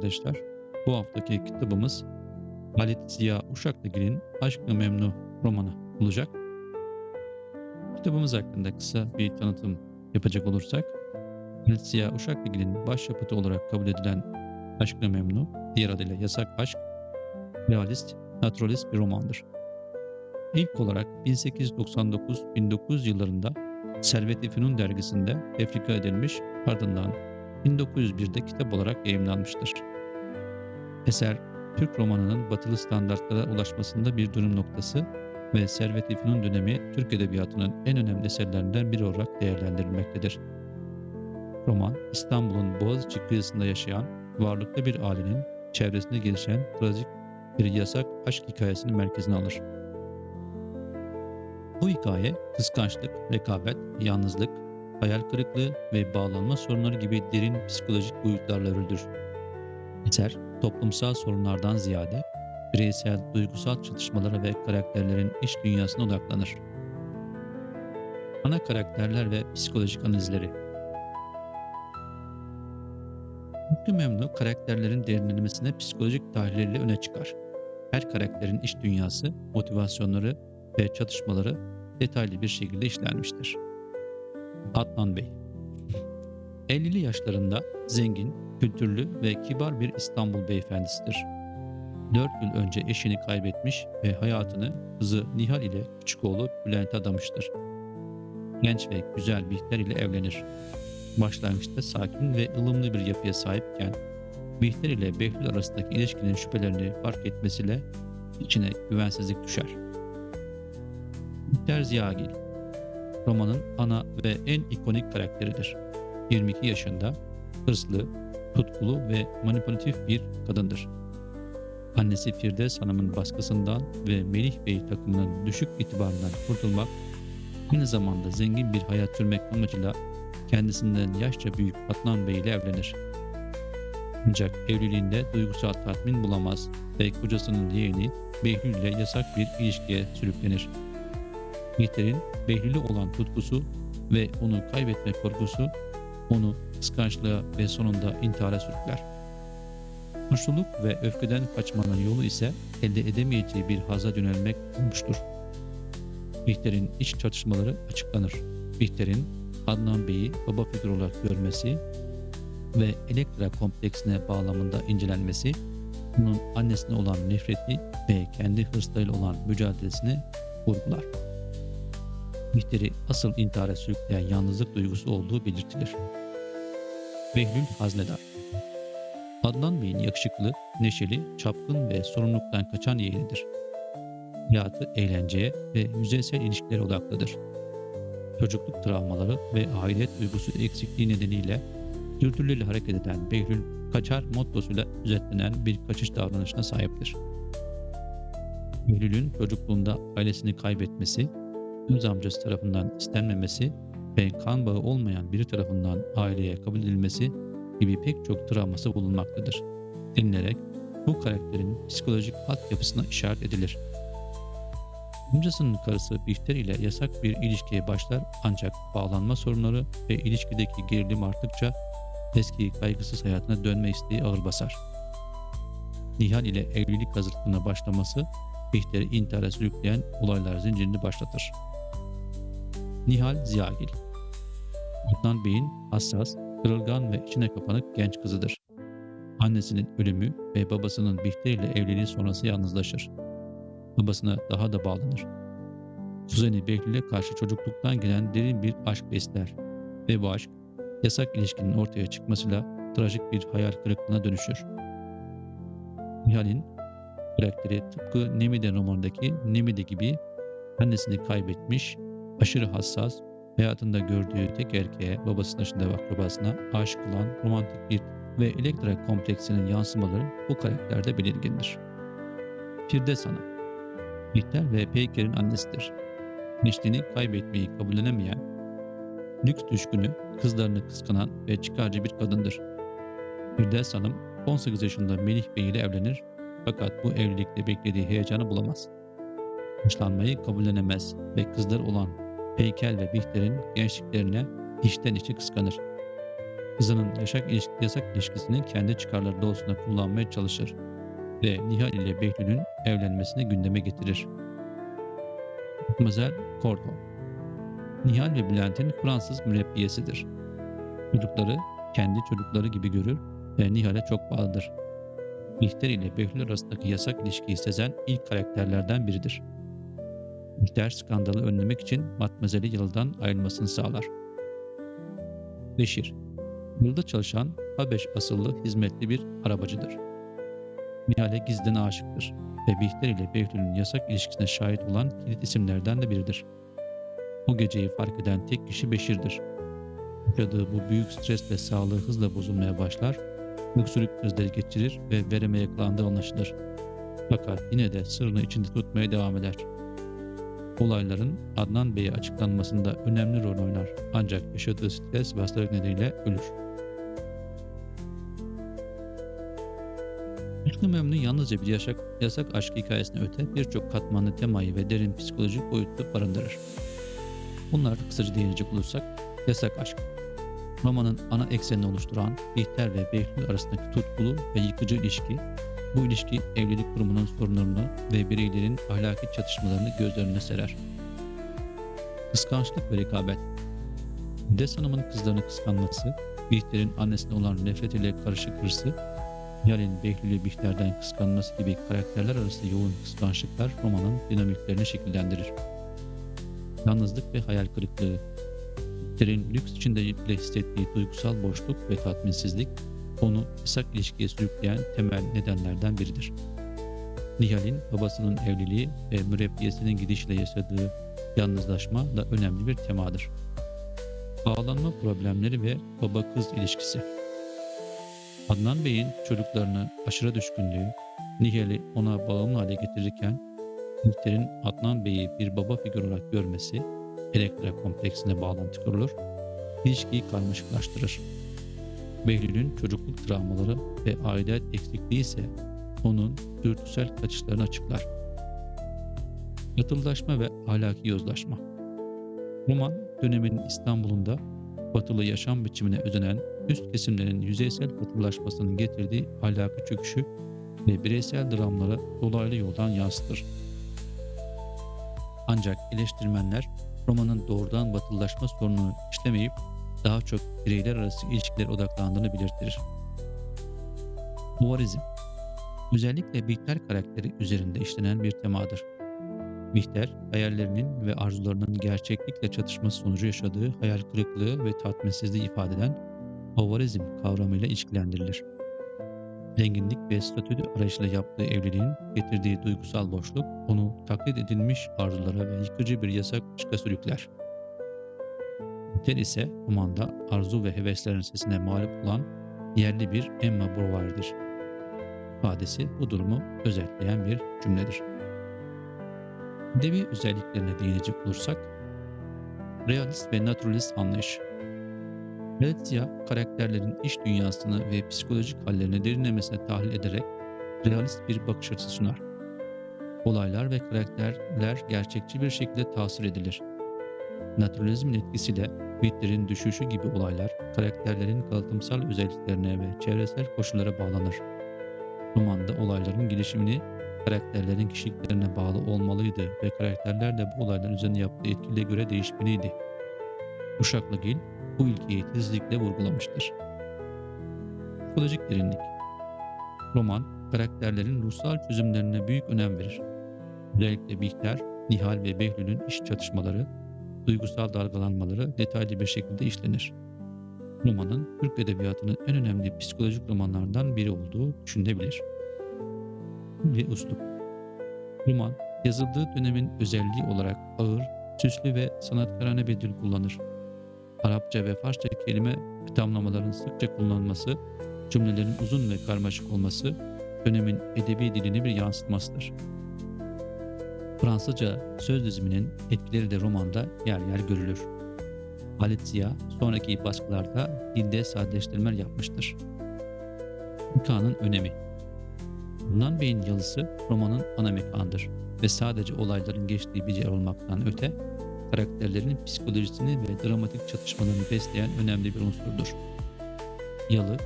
arkadaşlar. Bu haftaki kitabımız Halit Ziya Uşaklıgil'in Aşk-ı Memnu romanı olacak. Kitabımız hakkında kısa bir tanıtım yapacak olursak, Halit Ziya Uşaklıgil'in başyapıtı olarak kabul edilen Aşk-ı Memnu, diğer adıyla Yasak Aşk, realist, naturalist bir romandır. İlk olarak 1899-1900 yıllarında Servet-i Fünun dergisinde tefrika edilmiş, ardından 1901'de kitap olarak yayımlanmıştır. Eser, Türk romanının batılı standartlara ulaşmasında bir dönüm noktası ve Servet-i Fünun dönemi Türk edebiyatının en önemli eserlerinden biri olarak değerlendirilmektedir. Roman, İstanbul'un Boğaziçi kıyısında yaşayan varlıklı bir ailenin çevresinde gelişen trajik bir yasak aşk hikayesini merkezine alır. Bu hikaye kıskançlık, rekabet, yalnızlık, hayal kırıklığı ve bağlanma sorunları gibi derin psikolojik boyutlarla örülür. Eser, toplumsal sorunlardan ziyade bireysel duygusal çatışmalara ve karakterlerin iç dünyasına odaklanır. Ana karakterler ve psikolojik analizleri Mutlu Memnu karakterlerin derinlemesine psikolojik tahlilleriyle öne çıkar. Her karakterin iç dünyası, motivasyonları ve çatışmaları detaylı bir şekilde işlenmiştir. Adnan Bey 50'li yaşlarında zengin, kültürlü ve kibar bir İstanbul beyefendisidir. 4 yıl önce eşini kaybetmiş ve hayatını kızı Nihal ile küçük oğlu Bülent'e adamıştır. Genç ve güzel Bihter ile evlenir. Başlangıçta sakin ve ılımlı bir yapıya sahipken Bihter ile Behlül arasındaki ilişkinin şüphelerini fark etmesiyle içine güvensizlik düşer. Bihter Ziyagil romanın ana ve en ikonik karakteridir. 22 yaşında, hırslı, tutkulu ve manipülatif bir kadındır. Annesi Firdevs Hanım'ın baskısından ve Melih Bey takımının düşük itibarından kurtulmak, aynı zamanda zengin bir hayat sürmek amacıyla kendisinden yaşça büyük Adnan Bey ile evlenir. Ancak evliliğinde duygusal tatmin bulamaz ve kocasının yeğeni Behlül ile yasak bir ilişkiye sürüklenir. Bihter'in Behlül'e olan tutkusu ve onu kaybetme korkusu onu kıskançlığa ve sonunda intihara sürükler. Suçluluk ve öfkeden kaçmanın yolu ise elde edemeyeceği bir haza yönelmek olmuştur. Bihter'in iç çatışmaları açıklanır. Bihter'in Adnan Bey'i baba figürü olarak görmesi ve Elektra kompleksine bağlamında incelenmesi, onun annesine olan nefreti ve kendi hırslarıyla olan mücadelesini vurgular. Bihter'i asıl intihara sürükleyen yalnızlık duygusu olduğu belirtilir. Behlül Haznedar Adnan Bey'in yakışıklı, neşeli, çapkın ve sorumluluktan kaçan yeğenidir. Hayatı eğlenceye ve yüzeysel ilişkilere odaklıdır. Çocukluk travmaları ve aidiyet duygusu eksikliği nedeniyle dürtülerle hareket eden Behlül, kaçar mottosuyla özetlenen bir kaçış davranışına sahiptir. Behlül'ün çocukluğunda ailesini kaybetmesi, öz amcası tarafından istenmemesi ve kan bağı olmayan biri tarafından aileye kabul edilmesi gibi pek çok travması bulunmaktadır. Denilerek bu karakterin psikolojik altyapısına işaret edilir. Amcasının karısı Bihter ile yasak bir ilişkiye başlar ancak bağlanma sorunları ve ilişkideki gerilim arttıkça eski kaygısız hayatına dönme isteği ağır basar. Nihal ile evlilik hazırlığına başlaması Bihter'i intihara sürükleyen olaylar zincirini başlatır. Nihal Ziyagil Adnan Bey'in hassas, kırılgan ve içine kapanık genç kızıdır. Annesinin ölümü ve babasının Bihter ile evliliği sonrası yalnızlaşır. Babasına daha da bağlanır. Suzeni Behlül'e karşı çocukluktan gelen derin bir aşk besler ve bu aşk yasak ilişkinin ortaya çıkmasıyla trajik bir hayal kırıklığına dönüşür. Nihal'in karakteri tıpkı Nemide romanındaki Nemide gibi annesini kaybetmiş, aşırı hassas, hayatında gördüğü tek erkeğe, babasının dışında ve akrabasına aşık olan romantik bir ve Elektra kompleksinin yansımaları bu karakterde belirgindir. Firdevs Hanım Bihter ve Peyker'in annesidir. Gençliğini kaybetmeyi kabullenemeyen, lüks düşkünü, kızlarını kıskanan ve çıkarcı bir kadındır. Firdevs Hanım 18 yaşında Melih Bey ile evlenir fakat bu evlilikte beklediği heyecanı bulamaz. Hoşlanmayı kabullenemez ve kızlar olan Peykel ve Bihter'in gençliklerine içten içe kıskanır. Kızının yaşak ilişki, yasak ilişkisini kendi çıkarları doğrultusunda kullanmaya çalışır ve Nihal ile Behlül'ün evlenmesini gündeme getirir. Mademoiselle Cordo Nihal ve Bülent'in Fransız mürebbiyesidir. Çocukları kendi çocukları gibi görür ve Nihal'e çok bağlıdır. Bihter ile Behlül arasındaki yasak ilişkiyi sezen ilk karakterlerden biridir. Bihter skandalı önlemek için Matmazel'i Yalı'dan ayrılmasını sağlar. Beşir Yılda çalışan Habeş asıllı hizmetli bir arabacıdır. Nihal'e gizden aşıktır ve Bihter ile Behlül'ün yasak ilişkisine şahit olan kilit isimlerden de biridir. O geceyi fark eden tek kişi Beşir'dir. Yaşadığı bu büyük stresle sağlığı hızla bozulmaya başlar, öksürük krizleri geçirir ve vereme yakalandığı anlaşılır. Fakat yine de sırrını içinde tutmaya devam eder. Olayların Adnan Bey'e açıklanmasında önemli rol oynar ancak yaşadığı stres ve hastalık nedeniyle ölür. Aşkı Memnu yalnızca bir yasak, yasak aşk hikayesine öte birçok katmanlı temayı ve derin psikolojik boyutu barındırır. Bunlar kısaca değinecek olursak yasak aşk. Romanın ana eksenini oluşturan Bihter ve Behlül arasındaki tutkulu ve yıkıcı ilişki, bu ilişki evlilik kurumunun sorunlarını ve bireylerin ahlaki çatışmalarını göz önüne serer. Kıskançlık ve rekabet Des Hanım'ın kızlarını kıskanması, Bihter'in annesine olan nefretiyle karışık hırsı, Nihal'in Behlül'ü Bihter'den kıskanması gibi karakterler arasında yoğun kıskançlıklar romanın dinamiklerini şekillendirir. Yalnızlık ve hayal kırıklığı Bihter'in lüks içinde bile hissettiği duygusal boşluk ve tatminsizlik onu yasak ilişkiye sürükleyen temel nedenlerden biridir. Nihal'in babasının evliliği ve mürebbiyesinin gidişle yaşadığı yalnızlaşma da önemli bir temadır. Bağlanma problemleri ve baba-kız ilişkisi Adnan Bey'in çocuklarına aşırı düşkünlüğü Nihal'i ona bağımlı hale getirirken Bihter'in Adnan Bey'i bir baba figürü olarak görmesi Elektra kompleksine bağlantı kurulur, ilişkiyi karmaşıklaştırır. Behlül'ün çocukluk travmaları ve aidiyet eksikliği ise onun dürtüsel kaçışlarını açıklar. Batılılaşma ve ahlaki yozlaşma Roman dönemin İstanbul'unda batılı yaşam biçimine özenen üst kesimlerin yüzeysel batılılaşmasının getirdiği ahlaki çöküşü ve bireysel dramları dolaylı yoldan yansıtır. Ancak eleştirmenler romanın doğrudan batılılaşma sorununu işlemeyip daha çok bireyler arası ilişkiler odaklandığını belirtir. Muvarizm Özellikle Bihter karakteri üzerinde işlenen bir temadır. Bihter, hayallerinin ve arzularının gerçeklikle çatışması sonucu yaşadığı hayal kırıklığı ve tatminsizliği ifade eden Havarizm kavramıyla ilişkilendirilir. Zenginlik ve statü arayışıyla yaptığı evliliğin getirdiği duygusal boşluk onu taklit edilmiş arzulara ve yıkıcı bir yasak aşka sürükler. Bihter ise romanda arzu ve heveslerin sesine mağlup olan yerli bir Emma Bovary'dir. İfadesi bu durumu özetleyen bir cümledir. Devi özelliklerine değinecek olursak, realist ve naturalist anlayış. Venezia, karakterlerin iç dünyasını ve psikolojik hallerini derinlemesine tahlil ederek realist bir bakış açısı sunar. Olaylar ve karakterler gerçekçi bir şekilde tasvir edilir. Naturalizmin etkisiyle Bitler'in düşüşü gibi olaylar karakterlerin kalıtımsal özelliklerine ve çevresel koşullara bağlanır. Romanda olayların gelişimini karakterlerin kişiliklerine bağlı olmalıydı ve karakterler de bu olayların üzerine yaptığı etkiyle göre değişmeliydi. Uşaklı Gil bu ilkeyi titizlikle vurgulamıştır. Psikolojik derinlik Roman, karakterlerin ruhsal çözümlerine büyük önem verir. Özellikle Bihter, Nihal ve Behlül'ün iş çatışmaları, duygusal dalgalanmaları detaylı bir şekilde işlenir. Romanın Türk Edebiyatı'nın en önemli psikolojik romanlardan biri olduğu düşünülebilir. Ve uslup Roman, yazıldığı dönemin özelliği olarak ağır, süslü ve sanatkarane bir dil kullanır. Arapça ve Farsça kelime tamlamaların sıkça kullanılması, cümlelerin uzun ve karmaşık olması dönemin edebi dilini bir yansıtmasıdır. Fransızca söz diziminin etkileri de romanda yer yer görülür. Halit Ziya sonraki baskılarda dilde sadeleştirmeler yapmıştır. Mekanın önemi Yunan Bey'in yalısı romanın ana mekanıdır ve sadece olayların geçtiği bir yer olmaktan öte karakterlerin psikolojisini ve dramatik çatışmalarını besleyen önemli bir unsurdur. yalı,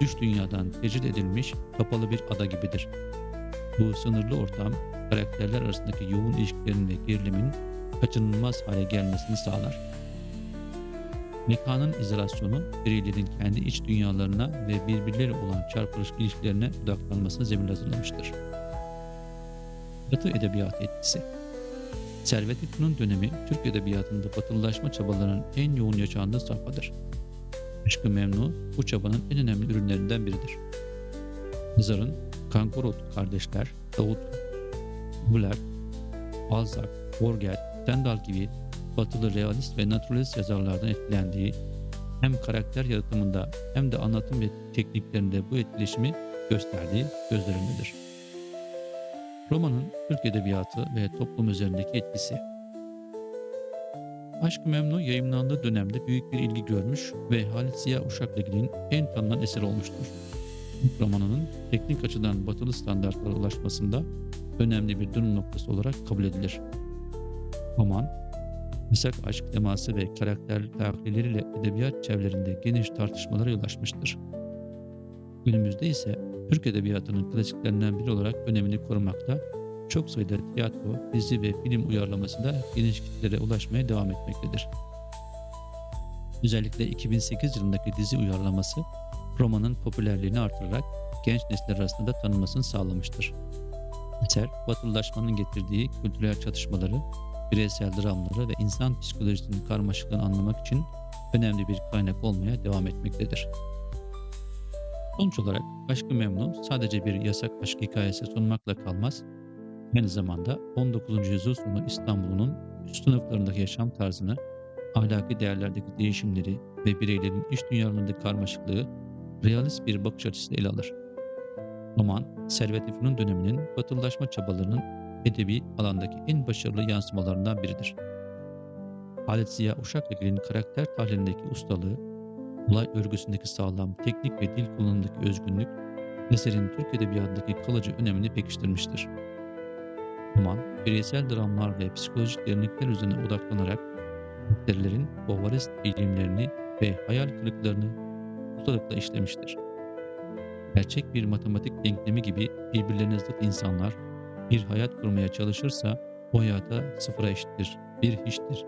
dış dünyadan tecrit edilmiş kapalı bir ada gibidir. Bu sınırlı ortam, karakterler arasındaki yoğun ilişkilerin ve gerilimin kaçınılmaz hale gelmesini sağlar. Mekanın izolasyonu, bireylerin kendi iç dünyalarına ve birbirleri olan çarpılış ilişkilerine odaklanmasına zemin hazırlamıştır. Batı Edebiyatı etkisi Servet Fünun dönemi Türk Edebiyatı'nda batılılaşma çabalarının en yoğun yaşandığı safhadır. Aşkı Memnu bu çabanın en önemli ürünlerinden biridir. Yazarın Kankorot kardeşler, Davut, Buller, Balzac, Borges, Stendhal gibi batılı realist ve naturalist yazarlardan etkilendiği hem karakter yaratımında hem de anlatım ve tekniklerinde bu etkileşimi gösterdiği gözlerimdedir. Romanın Türk edebiyatı ve toplum üzerindeki etkisi Aşk-ı Memnu yayımlandığı dönemde büyük bir ilgi görmüş ve Halit Ziya Uşaklıgil'in en tanınan eseri olmuştur. Romanının teknik açıdan batılı standartlara ulaşmasında önemli bir dönüm noktası olarak kabul edilir. Roman, yasak aşk teması ve karakter tahlilleriyle edebiyat çevrelerinde geniş tartışmalara yol açmıştır. Günümüzde ise Türk edebiyatının klasiklerinden biri olarak önemini korumakta, çok sayıda tiyatro, dizi ve film uyarlaması da geniş kitlere ulaşmaya devam etmektedir. Özellikle 2008 yılındaki dizi uyarlaması romanın popülerliğini artırarak genç nesiller arasında da tanınmasını sağlamıştır. Eser, batılılaşmanın getirdiği kültürel çatışmaları, bireysel dramları ve insan psikolojisinin karmaşıklığını anlamak için önemli bir kaynak olmaya devam etmektedir. Sonuç olarak Aşk-ı Memnu sadece bir yasak aşk hikayesi sunmakla kalmaz, aynı zamanda 19. yüzyıl sonu İstanbul'un üst sınıflarındaki yaşam tarzını, ahlaki değerlerdeki değişimleri ve bireylerin iç dünyalarındaki karmaşıklığı realist bir bakış açısıyla ele alır. Roman, Servet-i Fünun döneminin batılılaşma çabalarının edebi alandaki en başarılı yansımalarından biridir. Halit Ziya Uşaklıgil'in karakter tahlilindeki ustalığı, olay örgüsündeki sağlam teknik ve dil kullanımındaki özgünlük, eserin Türk edebiyatındaki kalıcı önemini pekiştirmiştir. Roman, bireysel dramlar ve psikolojik derinlikler üzerine odaklanarak karakterlerin bovarist eğilimlerini ve hayal kırıklarını ustalıkla işlemiştir. Gerçek bir matematik denklemi gibi birbirlerine zıt insanlar bir hayat kurmaya çalışırsa o hayata sıfıra eşittir, bir hiçtir.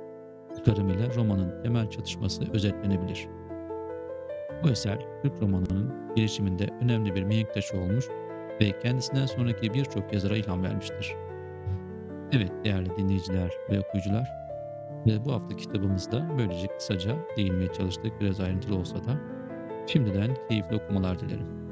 Çıkarımıyla romanın temel çatışması özetlenebilir. Bu eser Türk romanının gelişiminde önemli bir mihenk taşı olmuş ve kendisinden sonraki birçok yazara ilham vermiştir. Evet değerli dinleyiciler ve okuyucular, ve bu hafta kitabımızda böylece kısaca değinmeye çalıştık biraz ayrıntılı olsa da. Şimdiden keyifli okumalar dilerim.